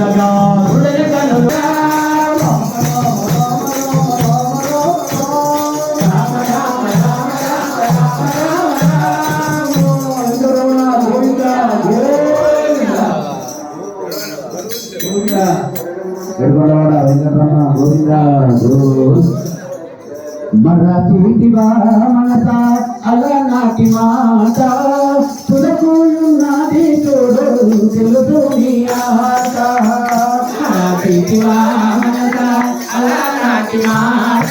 ఉండగా హృదయ కనుగా వెలుగొండవాడ వెంకటరమణ గోవింద మరాఠీ మనత మాట. తులకూయున్నది చూడు తెలుసు అలనాటి మాట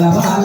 alabar.